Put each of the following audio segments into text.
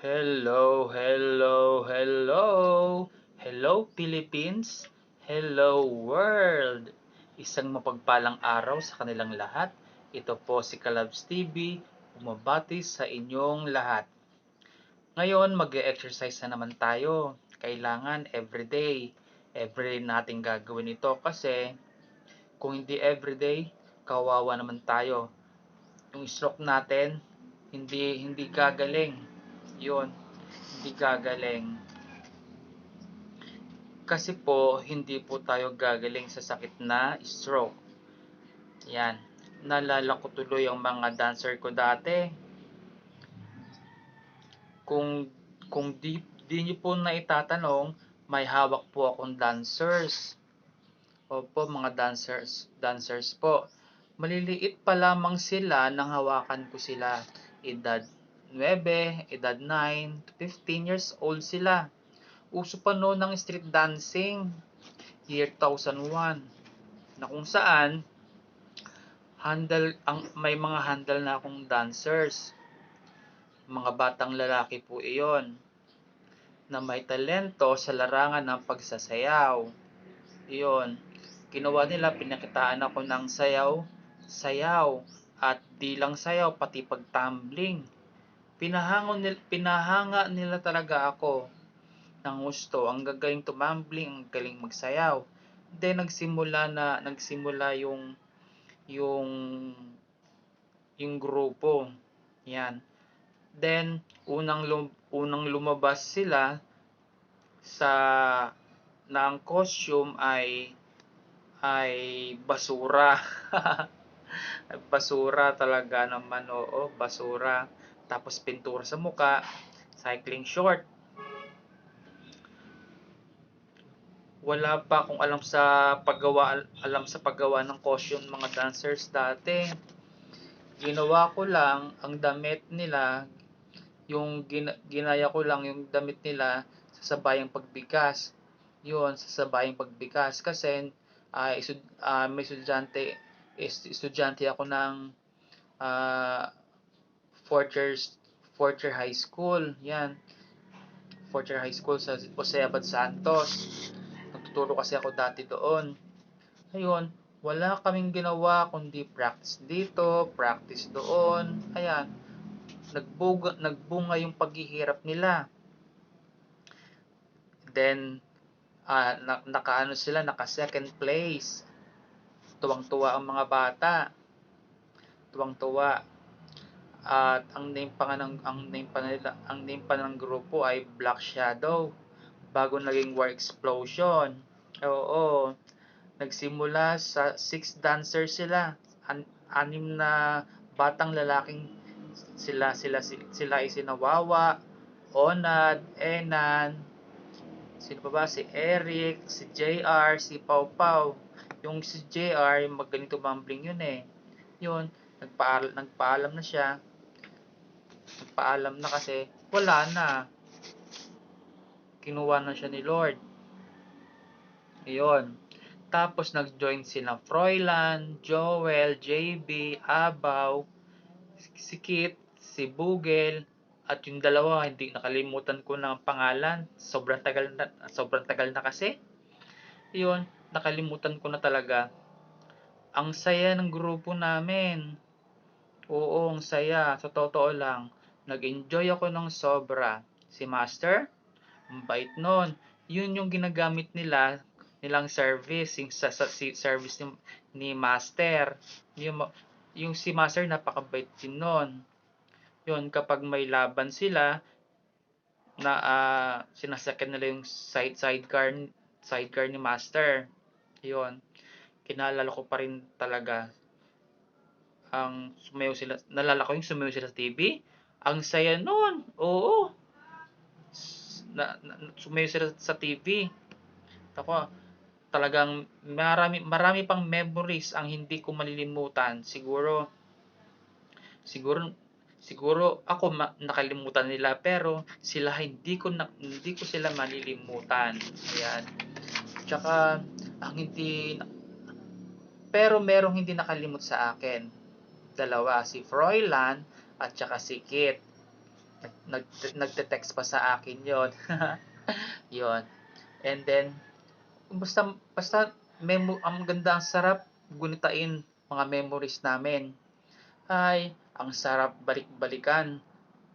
Hello, hello, hello. Hello Philippines. Hello world. Isang mapagpalang araw sa kanilang lahat. Ito po si Kalabs TV, bumabati sa inyong lahat. Ngayon, mag-exercise na naman tayo. Kailangan everyday. Everyday natin gagawin ito kasi kung hindi everyday, kawawa naman tayo. Yung stroke natin, hindi hindi gagaling. 'Yun, hindi gagaling. Kasi po, hindi po tayo gagaling sa sakit na stroke. Yan. Nalala ko tuloy ang mga dancer ko dati. Kung kung di, di niyo po na itatanong, may hawak po akong dancers. Opo, mga dancers, dancers po. Maliliit pa lamang sila nang hawakan ko sila. Edad 9, edad 9, 15 years old sila. Uso pa noon ng street dancing. Year 2001. Na kung saan, handle, ang, may mga handle na akong dancers. Mga batang lalaki po iyon. Na may talento sa larangan ng pagsasayaw. Iyon. Ginawa nila, pinakitaan ako ng sayaw, sayaw, at di lang sayaw, pati pagtumbling. Pinahango nila, pinahanga nila talaga ako ng gusto. Ang gagaling tumambling, ang galing magsayaw. Then nagsimula na nagsimula yung yung yung grupo. Yan. Then unang lum, unang lumabas sila sa na ang costume ay ay basura. basura talaga naman, oo, basura. Tapos pintura sa muka, cycling short. Wala pa akong alam sa paggawa alam sa paggawa ng costume mga dancers dati. Ginawa ko lang ang damit nila, yung gina, ginaya ko lang yung damit nila sa sabayang pagbigas. Yun, sa sabayang pagbigas kasi uh, isud, uh, may estudyante estudyante ako ng uh, fourth year high school. Yan. Fourth year high school sa Jose Abad Santos. Nagtuturo kasi ako dati doon. Ayun, wala kaming ginawa kundi practice dito, practice doon. Ayan. Nagbuga, nagbunga yung paghihirap nila. Then, uh, na, nakaano sila, naka second place. Tuwang-tuwa ang mga bata. Tuwang-tuwa. At ang name pa ng ang name pa nila, ang name pa ng grupo ay Black Shadow. Bago naging War Explosion. Oo. Nagsimula sa six dancers sila. An anim na batang lalaking sila sila sila, sila ay sinawawa, Onad, Enan, sino pa ba? Si Eric, si JR, si Pau Pau. Yung si JR, yung magganito mumbling yun eh. Yun, nagpaalam, nagpaalam na siya. Nagpaalam na kasi wala na. Kinuha na siya ni Lord. Yun. Tapos nag-join sila Froilan, Joel, JB, Abaw, si Kit, si Bugel, at yung dalawa, hindi nakalimutan ko ng pangalan. Sobrang tagal na, sobrang tagal na kasi. Yun, nakalimutan ko na talaga. Ang saya ng grupo namin. Oo, ang saya. Sa totoo lang. Nag-enjoy ako ng sobra. Si Master, bait nun. Yun yung ginagamit nila, nilang service, yung sa, sa si, service ni, ni Master. Yung, yung si Master, napakabait din nun yun kapag may laban sila na uh, sinasakyan nila yung side sidecar sidecar ni Master. Yun. Kinalala ko pa rin talaga ang sumayaw sila. Nalala ko yung sumayaw sila sa TV. Ang saya noon. Oo. Na, na, sumayaw sila sa TV. Ako, talagang marami, marami pang memories ang hindi ko malilimutan. Siguro, siguro siguro ako ma- nakalimutan nila pero sila hindi ko na, hindi ko sila malilimutan. Ayan. Tsaka ang hindi pero merong hindi nakalimot sa akin. Dalawa si Froilan at tsaka si Kit. nag, nag, nagte-text pa sa akin yon yon and then basta basta memo ang ganda ang sarap gunitain mga memories namin ay ang sarap balik-balikan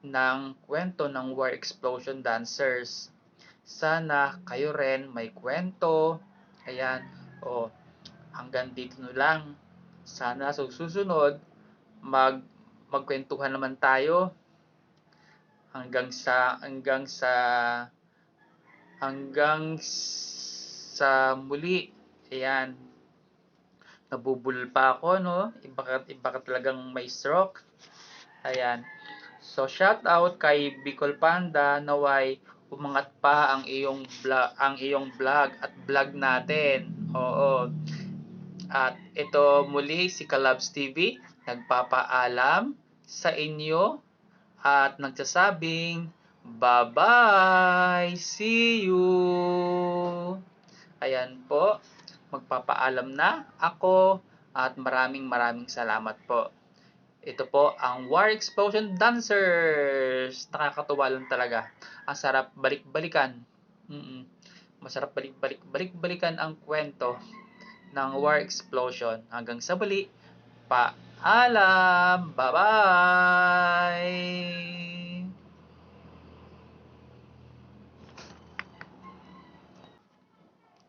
ng kwento ng War Explosion Dancers. Sana kayo rin may kwento. Ayan. O, hanggang dito na lang. Sana sa susunod, mag magkwentuhan naman tayo hanggang sa hanggang sa hanggang sa muli. Ayan. Nabubulol pa ako, no? Iba ka, iba ka talagang may stroke. Ayan. So, shout out kay Bicol Panda naway umangat pa ang iyong vlog, ang iyong vlog at vlog natin. Oo. At ito muli si Kalabs TV nagpapaalam sa inyo at nagsasabing bye-bye. See you. Ayan po. Magpapaalam na ako at maraming maraming salamat po. Ito po ang War Explosion Dancers. Nakakatuwa lang talaga. Ang sarap balik-balikan. Mm-mm. Masarap balik-balik balik-balikan ang kwento ng War Explosion. Hanggang sa muli. Paalam. Bye-bye.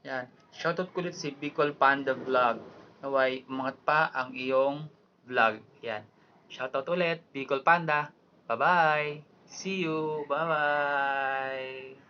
Yan. Shoutout ko ulit si Bicol Panda Vlog. Naway, umangat pa ang iyong vlog. Yan. Shoutout ulit, Bicol Panda. Bye-bye. See you. Bye-bye.